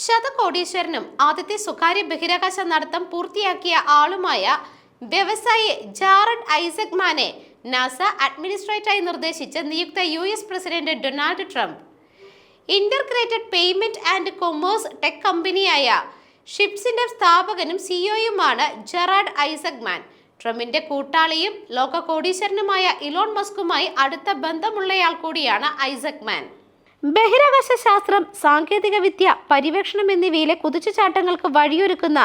ശതകോടീശ്വരനും ആദ്യത്തെ സ്വകാര്യ ബഹിരാകാശ നടത്തം പൂർത്തിയാക്കിയ ആളുമായ വ്യവസായി ജാറഡ് ഐസക് മാനെ നാസ അഡ്മിനിസ്ട്രേറ്ററായി നിർദ്ദേശിച്ച നിയുക്ത U S president Donald Trump. Integrated payment and commerce tech കമ്പനിയായ ഷിപ്സിന്റെ സ്ഥാപകനും സിഇഒയുമാണ് ജെറാഡ് ഐസക് മാൻ. ട്രംപിന്റെ കൂട്ടാളിയും ലോക കോടീശ്വരനുമായ ഇലോൺ മസ്കുമായി അടുത്ത ബന്ധമുള്ളയാൾ കൂടിയാണ് ഐസക് മാൻ. ബഹിരാകാശ ശാസ്ത്രം സാങ്കേതിക വിദ്യ പര്യവേക്ഷണം എന്നിവയിലെ കുതിച്ചുചാട്ടങ്ങൾക്ക് വഴിയൊരുക്കുന്ന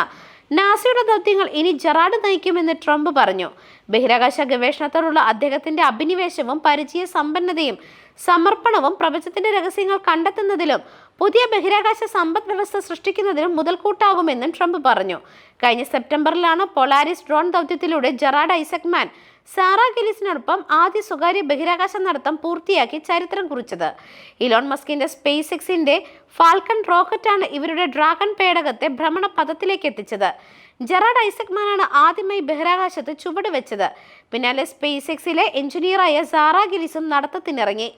നാസയുടെ ദൗത്യങ്ങൾ ഇനി ജെറാഡ് നയിക്കുമെന്ന് ട്രംപ് പറഞ്ഞു. ബഹിരാകാശ ഗവേഷണത്തോടുള്ള അദ്ദേഹത്തിന്റെ അഭിനിവേശവും പരിചയ സമ്പന്നതയും സമർപ്പണവും പ്രപഞ്ചത്തിന്റെ രഹസ്യങ്ങൾ കണ്ടെത്തുന്നതിലും പുതിയ ബഹിരാകാശ സമ്പദ് വ്യവസ്ഥ സൃഷ്ടിക്കുന്നതിലും മുതൽക്കൂട്ടാകുമെന്നും ട്രംപ് പറഞ്ഞു. കഴിഞ്ഞ സെപ്റ്റംബറിലാണ് പൊളാരിസ് ഡ്രോൺ ദൗത്യത്തിലൂടെ ജെറാഡ് ഐസക്മാൻ സാറ ഗിലിസിനൊപ്പം ആദ്യ സ്വകാര്യ ബഹിരാകാശ നടത്തം പൂർത്തിയാക്കി ചരിത്രം കുറിച്ചത്. ഇലോൺ മസ്കിന്റെ സ്പേസ് എക്സിന്റെ ഫാൽക്കൺ റോക്കറ്റാണ് ഇവരുടെ ഡ്രാഗൺ പേടകത്തെ ഭ്രമണപഥത്തിലേക്ക് എത്തിച്ചത്. ജെറാഡ് ഐസക്മാനാണ് ആദ്യമായി ബഹിരാകാശത്ത് ചുവട് വെച്ചത്. പിന്നാലെ സ്പേസ് എക്സിലെ എഞ്ചിനീയറായ സാറ ഗിലിസും നടത്തത്തിനിറങ്ങി.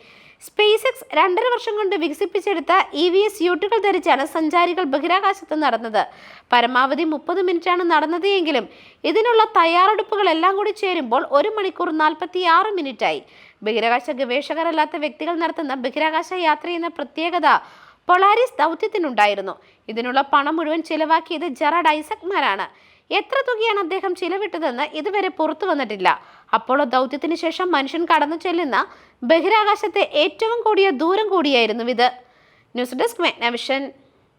സ്പേസ് എക്സ് രണ്ടര വർഷം കൊണ്ട് വികസിപ്പിച്ചെടുത്ത ഇ വി എസ് യൂട്ടുകൾ ധരിച്ചാണ് സഞ്ചാരികൾ ബഹിരാകാശത്ത് നടന്നത്. പരമാവധി മുപ്പത് മിനിറ്റാണ് നടന്നത് എങ്കിലും ഇതിനുള്ള തയ്യാറെടുപ്പുകളെല്ലാം കൂടി ചേരുമ്പോൾ ഒരു മണിക്കൂർ നാൽപ്പത്തി ആറ് മിനിറ്റായി. ബഹിരാകാശ ഗവേഷകരല്ലാത്ത വ്യക്തികൾ നടത്തുന്ന ബഹിരാകാശ യാത്ര എന്ന പ്രത്യേകത പൊളാരിസ് ദൗത്യത്തിനുണ്ടായിരുന്നു. ഇതിനുള്ള പണം മുഴുവൻ ചിലവാക്കിയത് ജെറാഡ് ഐസക്മാരാണ്. എത്ര തുകയാണ് അദ്ദേഹം ചിലവിട്ടതെന്ന് ഇതുവരെ പുറത്തു വന്നിട്ടില്ല. അപ്പോളോ ദൗത്യത്തിന് ശേഷം മനുഷ്യൻ കടന്നു ചെല്ലുന്ന ബഹിരാകാശത്തെ ഏറ്റവും കൂടിയ ദൂരം കൂടിയായിരുന്നു ഇത്. News desk മെഗ്നവിഷൻ.